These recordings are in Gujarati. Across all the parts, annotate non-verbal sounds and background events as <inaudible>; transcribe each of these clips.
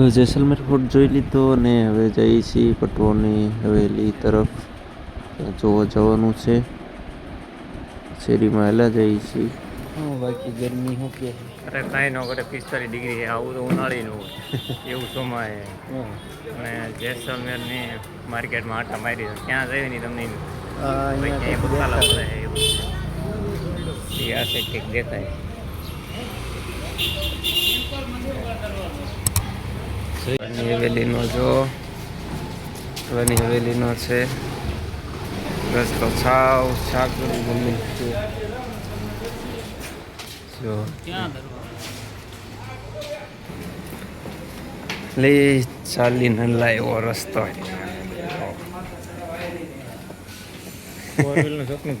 તો જેસલમેર ફોર્ટ જોઈ લીધો અને હવે જઈએ છીએ પટોની હવેલી તરફ. જોવા જવાનું છે. શેરીમાં હેલા જઈએ છીએ. હા બાકી ગરમી શું કે અરે કાંઈ ન કરે પિસ્તાલીસ ડિગ્રી આવું તો ઉનાળીનું <laughs> એવું સોમાય અને જેસલમેરની માર્કેટમાં આટા મારી. ક્યાં જઈએ નહીં તમને ક્યાંય બકાલા પડે એવું આ છે કંઈક દેખાય. ની હવેલીનો જો વની હવેલીનો છે. રસ્તો સાવ સાગર જમીન છે. જો. લે ચાલી નલ્લા એવો રસ્તો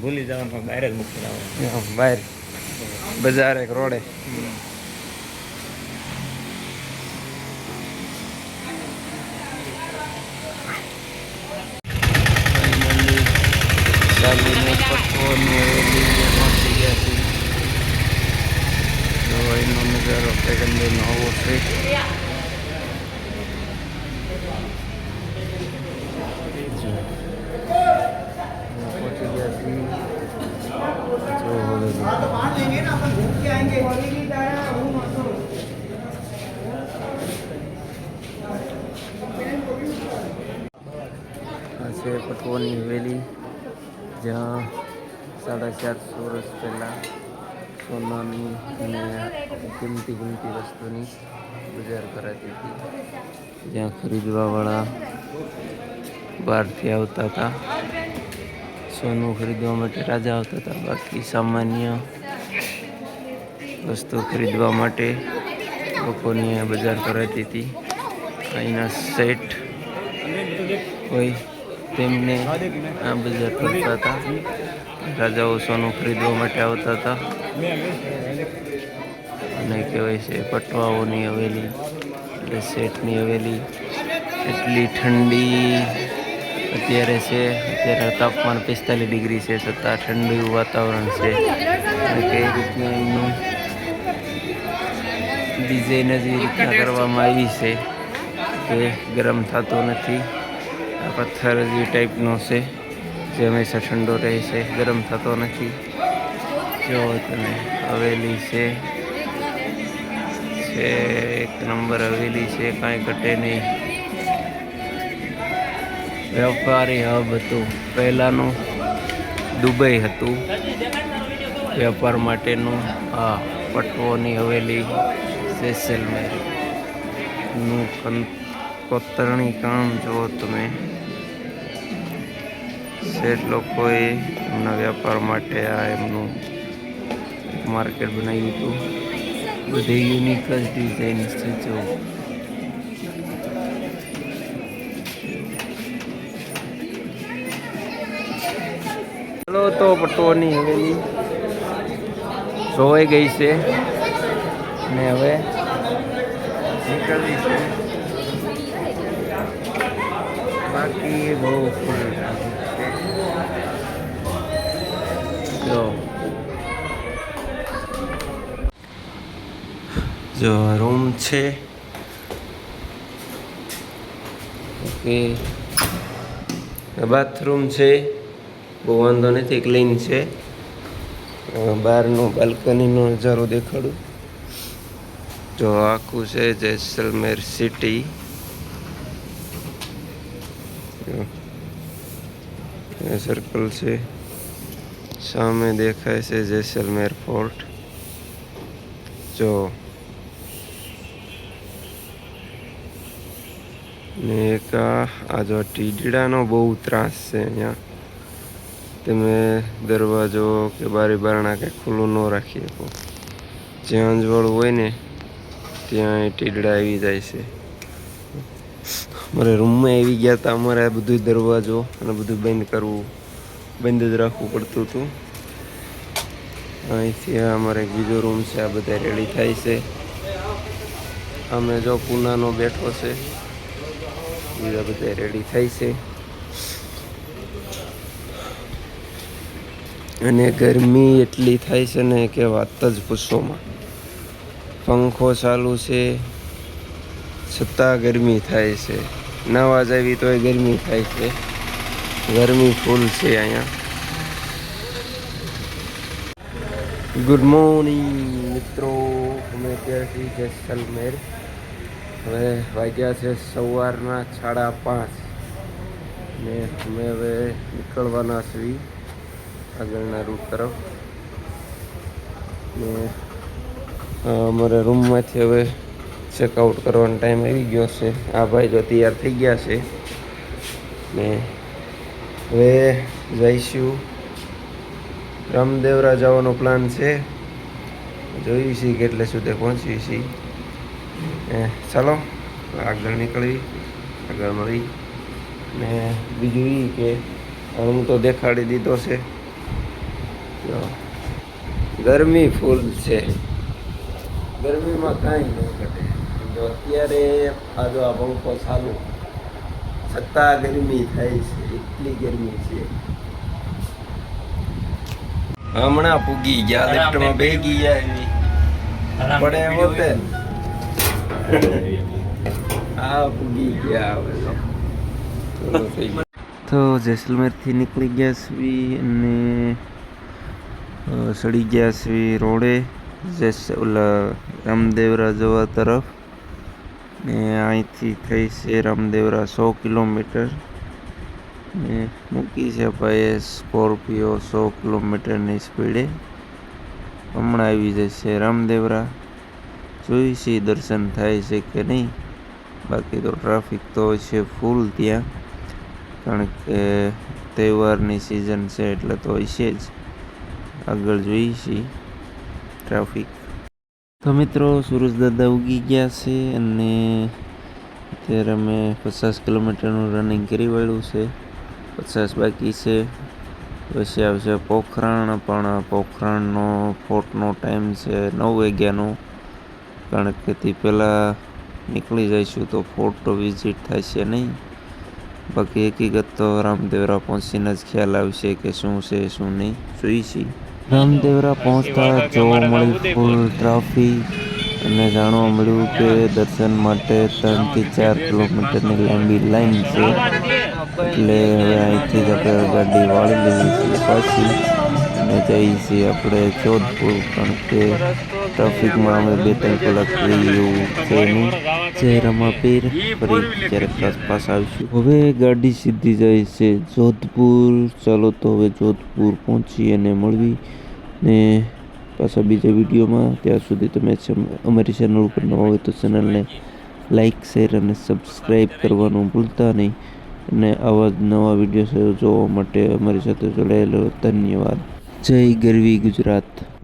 ભૂલી જવાનું બહાર જ મૂકી બહાર. બજાર એક રોડે. ચાલીને પટોની હવેલી પહોંચી ગયા છે એનો નજારો અંદરનો આવો છે જ્યાં સાડા ચારસો વર્ષ પહેલાં સોનાની અને કિંમતી કિંમતી વસ્તુની બજાર કરાતી હતી. જ્યાં ખરીદવાવાળા બહારથી આવતા હતા. સોનું ખરીદવા માટે રાજા આવતા હતા. બાકી સામાન્ય વસ્તુ ખરીદવા માટે લોકોની બજાર કરાતી હતી. અહીંના સેટ હોય તેમને આ બજાર કરતા હતા. રાજાઓ સોનું ખરીદવા માટે આવતા હતા. અને કહેવાય છે પટવાઓની હવેલી, એટલે શેઠની હવેલી એટલી ઠંડી અત્યારે છે. અત્યારે તાપમાન પિસ્તાલીસ ડિગ્રી છે, છતાં ઠંડુ વાતાવરણ છે. અને કઈ રીતના એમનું ડિઝાઇન જ રીતના કરવામાં આવી છે કે ગરમ થતો નથી. આ પથ્થર જે ટાઈપનો છે, જે હંમેશા ઠંડો રહે છે, ગરમ થતો નથી. જો તમે હવેલી છે છે, એક નંબર હવેલી છે, કાંઈ ઘટે નહીં. વેપારી હબ હતું. પહેલાંનું દુબઈ હતું. વેપાર માટેનું આ પટવોની હવેલી જેસલમેરનું કન- કોતરણી કામ જુઓ તમે. શેઠ લોકોએ એમના વેપાર માટે આ એમનું માર્કેટ બનાવ્યું હતું. બધી યુનિક જ ડિઝાઇન છે જો ચાલો તો પટોની હવેલી જોવાઈ ગઈ છે. ને હવે નીકળવી છે. બાકી બહુ જો. જો રૂમ છે. ઓકે. બાથરૂમ છે. બહુ વાંધો નથી ક્લીન છે. બહારનો બાલ્કનીનો નજારો દેખાડું. જો આખું છે જેસલમેર સિટી સર્કલ છે સામે દેખાય છે જેસલમેર ફોર્ટ જો ને એક આ જો ટીડડાનો બહુ ત્રાસ છે અહીંયા તમે દરવાજો કે બારી બારણા કે ખુલ્લું ન રાખી શકો જ્યાં અંજવાળું હોય ને ત્યાં એ ટીડડા આવી જાય છે અમારે રૂમમાં આવી ગયા હતા અમારે આ બધું દરવાજો અને બધું બંધ કરવું, બંધ જ રાખવું પડતું હતું. અહીંથી અમારે એક બીજો રૂમ છે. આ બધા રેડી થાય છે. અમે જો પૂનાનો બેઠો છે. બીજા બધા રેડી થાય છે. અને ગરમી એટલી થાય છે ને કે વાત જ પૂછોમાં પંખો ચાલુ છે. છતાં ગરમી થાય છે. નવા આવી તોય ગરમી થાય છે. ગરમી ફૂલ છે અહીંયા. ગુડ મોર્નિંગ મિત્રો. અમે અત્યારથી જેસલમેર. હવે વાગ્યા છે સવારના સાડા પાંચ. ને અમે હવે નીકળવાના છીએ આગળના રૂટ તરફ. ને અમારા રૂમમાંથી હવે ચેકઆઉટ કરવાનો ટાઈમ આવી ગયો છે. આ ભાઈ જો તૈયાર થઈ ગયા છે. ને હવે જઈશું. રામદેવરા જવાનો પ્લાન છે. જોયું છીએ કેટલે સુધી પહોંચી છીએ ચાલો, આગળ નીકળી, આગળ મળી. ને બીજું એ કે હું તો દેખાડી દીધો છે. ગરમી ફૂલ છે. ગરમીમાં કાંઈ નહીં ઘટે. જો અત્યારે આ જો આ પંખો ચાલુ. છતાં ગરમી થાય છે એટલી ગરમી છે. હમણાં પૂગી ગયા લિફ્ટમાં બે ગયા એવી પડે હોતે આ પૂગી ગયા હવે તો. તો જેસલમેરથી નીકળી ગયા છીએ અને સડી ગયા છીએ રોડે. જેસ ઓલા રામદેવરા જવા તરફ. ને અહીંથી થઈ છે રામદેવરા સો કિલોમીટર. ને મૂકી છે ભાઈએ સ્કોર્પિયો સો કિલોમીટરની સ્પીડે. હમણાં આવી જશે રામદેવરા. જોઈ દર્શન થાય છે કે નહીં? બાકી તો ટ્રાફિક તો છે ફૂલ ત્યાં. કારણ કે તહેવારની સિઝન છે એટલે તો હશે જ. આગળ જોઈશી ટ્રાફિક તો મિત્રો, સુરજ દાદા ઉગી ગયા છે અને અત્યારે અમે પચાસ કિલોમીટરનું રનિંગ કરી વળ્યું છે. પચાસ બાકી છે. પછી આવશે પોખરણ, પણ પોખરણનો ફોટનો ટાઈમ છે નવ વાગ્યાનો. કારણ કે તે પહેલાં નીકળી જઈશું તો ફોટો વિઝિટ થશે નહીં. બાકી હકીકત તો રામદેવરા પહોંચીને જ ખ્યાલ આવશે કે શું છે, શું નહીં. જોઈશી. રામદેવરા પહોંચતા જોવા મળી ફૂલ ટ્રાફિક અને જાણવા મળ્યું કે દર્શન માટે ત્રણથી ચાર કિલોમીટરની લાંબી લાઈન છે. એટલે હવે અહીંથી જ આપણે ગાડી વાળી લેવી પાછી. અને જઈએ છીએ આપણે જોધપુર, કારણ કે ટ્રાફિકમાં અમે બે ત્રણ કલાક થઈ એવું છે નહીં. ચહેરામાં પીર. ફરી ક્યારેક પાસ આવીશું. હવે ગાડી સીધી જાય છે જોધપુર. ચાલો તો હવે જોધપુર પહોંચી અને મળવી. ને પાછા બીજા વિડીયોમાં. ત્યાં સુધી તમે અમારી ચેનલ ઉપર ન હોય તો ચેનલને લાઈક શેર અને સબસ્ક્રાઈબ કરવાનું ભૂલતા નહીં. અને આવા જ નવા વીડિયો જોવા માટે અમારી સાથે જોડાયેલો. ધન્યવાદ. જય ગરવી ગુજરાત.